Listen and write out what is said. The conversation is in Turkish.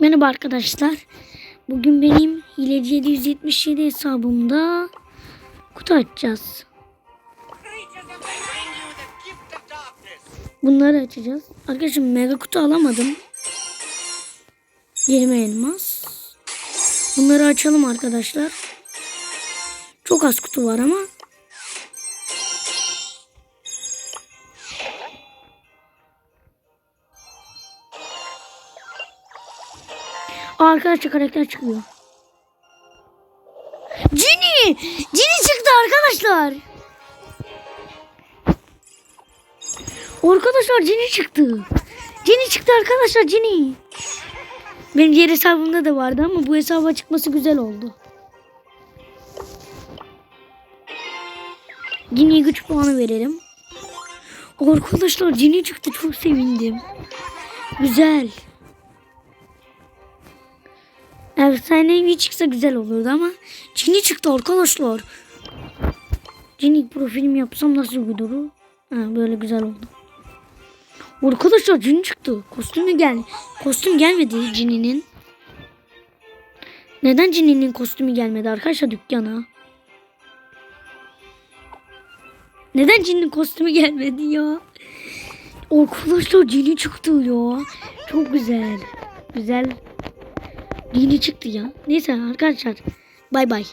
Merhaba arkadaşlar. Bugün benim hileci 777 hesabımda kutu açacağız. Bunları açacağız. Arkadaşlar mega kutu alamadım. 20 elmas. Bunları açalım arkadaşlar. Çok az kutu var ama. Arkadaşlar karakter çıkıyor. Cini! Cini çıktı arkadaşlar. Arkadaşlar Cini çıktı. Cini çıktı arkadaşlar Cini. Benim diğer hesabımda da vardı ama bu hesaba çıkması güzel oldu. Cini'ye güç puanı verelim. Arkadaşlar Cini çıktı çok sevindim. Güzel. Efsanevi çıksa güzel olurdu ama Cini çıktı arkadaşlar. Cini profilim yapsam nasıl durur? Ha, böyle güzel oldu. Arkadaşlar cin çıktı. Kostümü gel. Kostüm gelmedi cininin. Neden cininin kostümü gelmedi arkadaşlar dükkana? Neden cinin kostümü gelmedi ya? Arkadaşlar cini çıktı ya. Çok güzel. Güzel. Cini çıktı ya. Neyse arkadaşlar. Bay bay.